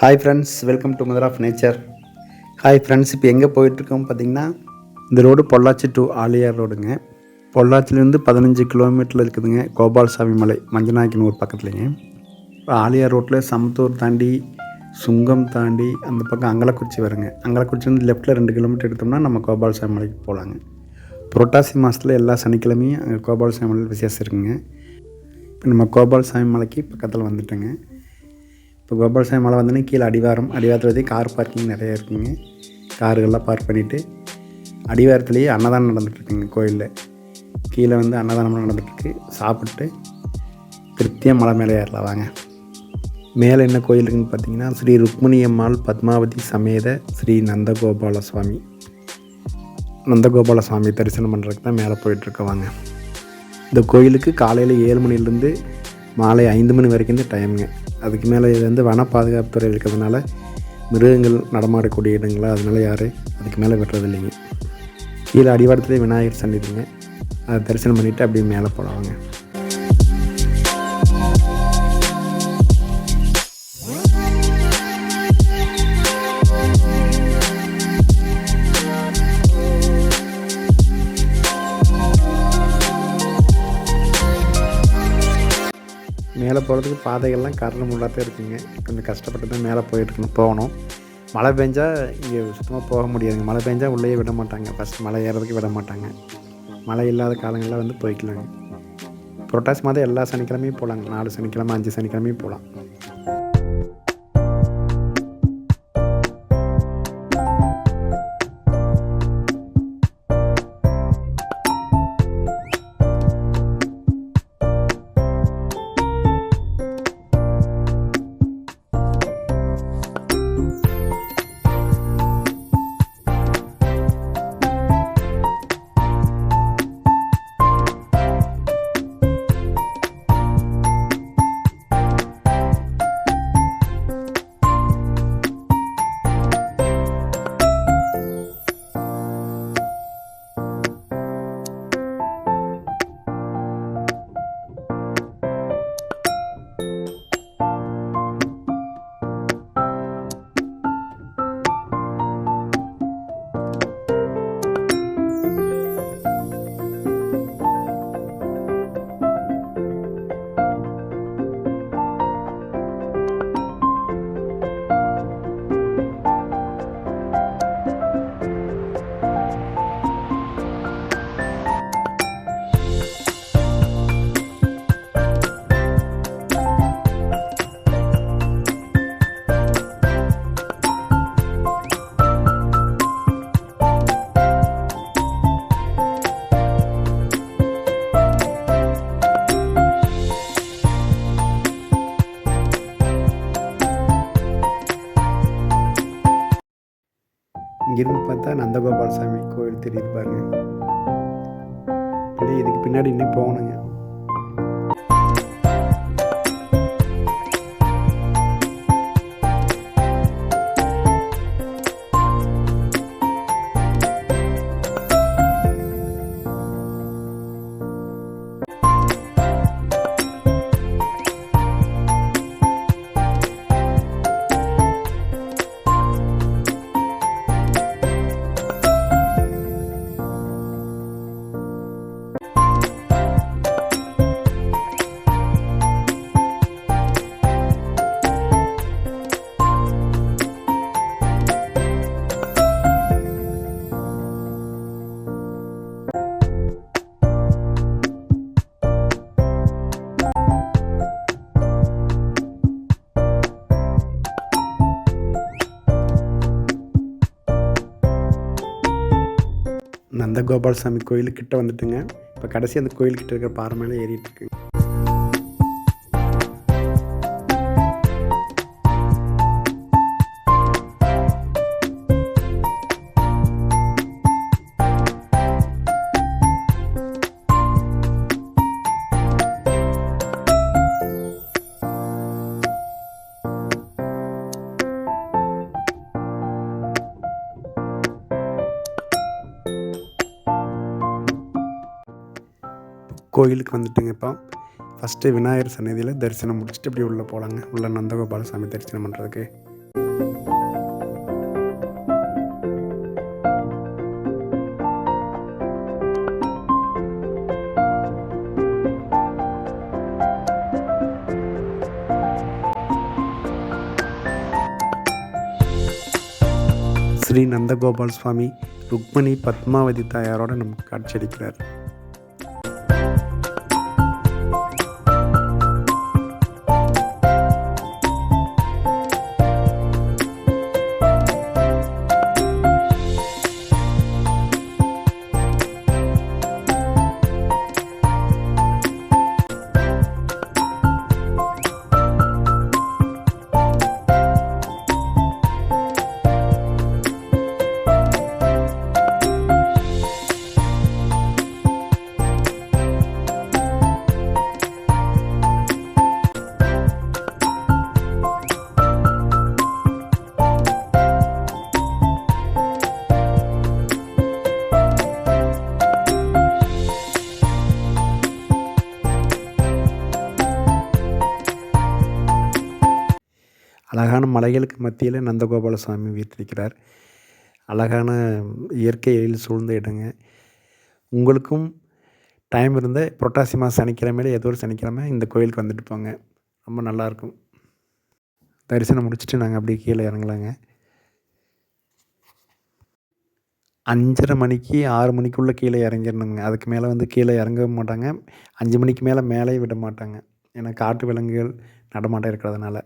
Hi friends welcome to mother of nature hi friends இப்போ எங்கே போயிட்டுருக்கோம் பார்த்தீங்கன்னா இந்த ரோடு பொள்ளாச்சி டு ஆலியார் ரோடுங்க. பொள்ளாச்சிலேருந்து பதினஞ்சு கிலோமீட்டரில் இருக்குதுங்க கோபால்சாமி மலை மஞ்சநாயக்கன் ஊர் பக்கத்துலேங்க. இப்போ ஆலியார் ரோட்டில் சமத்தூர் தாண்டி சுங்கம் தாண்டி அந்த பக்கம் அங்கலக்குறிச்சி வருங்க. அங்கலக்குறிச்சிலேருந்து லெஃப்ட்டில் ரெண்டு கிலோமீட்டர் எடுத்தோம்னா நம்ம கோபால்சாமி மலைக்கு போகலாங்க புரட்டாசி மாதத்தில் எல்லா சனிக்கிழமையும் அங்கே கோபால்சாமி மலையில் விசேஷம் இருக்குங்க. இப்போ நம்ம கோபால்சாமி மலைக்கு பக்கத்தில் வந்துட்டோங்க. இப்போ கோபால்சாமி மலை வந்தோன்னே கீழே அடிவாரம் அடிவாரத்தில் வந்து கார் பார்க்கிங் நிறைய இருக்குங்க. காருகள்லாம் பார்க் பண்ணிவிட்டு அடிவாரத்துலேயே அன்னதானம் நடந்துகிட்ருக்குங்க கோயிலில். கீழே வந்து அன்னதானம் நடந்துகிட்ருக்கு சாப்பிட்டு திருப்தியாக மலை மேலே ஏறலாம் வாங்க. மேலே என்ன கோயில் இருக்குன்னு பார்த்தீங்கன்னா ஸ்ரீ ருக்மிணி அம்மாள் பத்மாவதி சமேத ஸ்ரீ நந்தகோபால சுவாமி நந்தகோபால சுவாமி தரிசனம் பண்ணுறதுக்கு தான் மேலே போயிட்டுருக்கோம் வாங்க. இந்த கோயிலுக்கு காலையில் ஏழு மணிலேருந்து மாலை ஐந்து மணி வரைக்கும் தான் டைமுங்க அதுக்கு மேலே இது வந்து வன பாதுகாப்புத்துறை இருக்கிறதுனால மிருகங்கள் நடமாடக்கூடிய இடங்களா அதனால யாரும் அதுக்கு மேலே விடுறது இல்லைங்க கீழே அடிவாரத்துலேயே விநாயகர் சன்னிதிங்க அதை தரிசனம் பண்ணிவிட்டு அப்படியே மேலே போகலாங்க மேலே போகிறதுக்கு பாதைகள்லாம் கரண்டு முள்ளாக இருக்குங்க. கொஞ்சம் கஷ்டப்பட்டு தான் மேலே போயிட்டு போகணும். மழை பெஞ்சால் இங்கே சுத்தமாக போக முடியாதுங்க. மழை பெஞ்சால் உள்ளேயே விட மாட்டாங்க. ஃபஸ்ட் மழை ஏறதுக்கு விட மாட்டாங்க. மழை இல்லாத காலங்களில் வந்து போய்க்கலாங்க. புரட்டாசி மாதம் எல்லா சனிக்கிழமையும் போகலாங்க. நாலு சனிக்கிழமை அஞ்சு சனிக்கிழமையும் போகலாம். இங்கிருந்து பார்த்தா நந்தகோபால் சாமி கோயில் தெரியுது பாருங்க. அப்படியே இதுக்கு பின்னாடி இன்னும் போகணுங்க. நந்தகோபால் சாமி கோயிலுக்கிட்ட வந்துட்டுங்க. இப்போ கடைசி அந்த கோயில்கிட்ட இருக்கிற பாறை மேலே ஏறிட்டு கோயிலுக்கு வந்துட்டுங்க இப்போ. ஃபஸ்ட்டு விநாயகர் சன்னதியில் தரிசனம் முடிச்சுட்டு இப்படி உள்ளே போகலாங்க உள்ள நந்தகோபால சாமி தரிசனம் பண்ணுறதுக்கு ஸ்ரீ நந்தகோபால் சுவாமி ருக்மணி பத்மாவதி தாயாரோட நமக்கு காட்சியளிக்கிறார் அழகான மலைகளுக்கு மத்தியில் நந்தகோபால சுவாமி வீற்றிருக்கிறார். அழகான இயற்கை எழில் சூழ்ந்த இடங்க. உங்களுக்கும் டைம் இருந்தால் புரட்டாசி மாதம் சனிக்கிழமையில ஏதோ ஒரு சனிக்கிழமை இந்த கோயிலுக்கு வந்துட்டு போங்க. ரொம்ப நல்லாயிருக்கும். தரிசனம் முடிச்சுட்டு நாங்கள் அப்படியே கீழே இறங்கலாங்க. அஞ்சரை மணிக்கு ஆறு மணிக்குள்ளே கீழே இறங்கிடணுங்க. அதுக்கு மேலே வந்து கீழே இறங்கவே மாட்டாங்க. அஞ்சு மணிக்கு மேலே மேலே விட மாட்டாங்க. ஏன்னா காட்டு விலங்குகள் நடமாட்டம் இருக்கிறதுனால.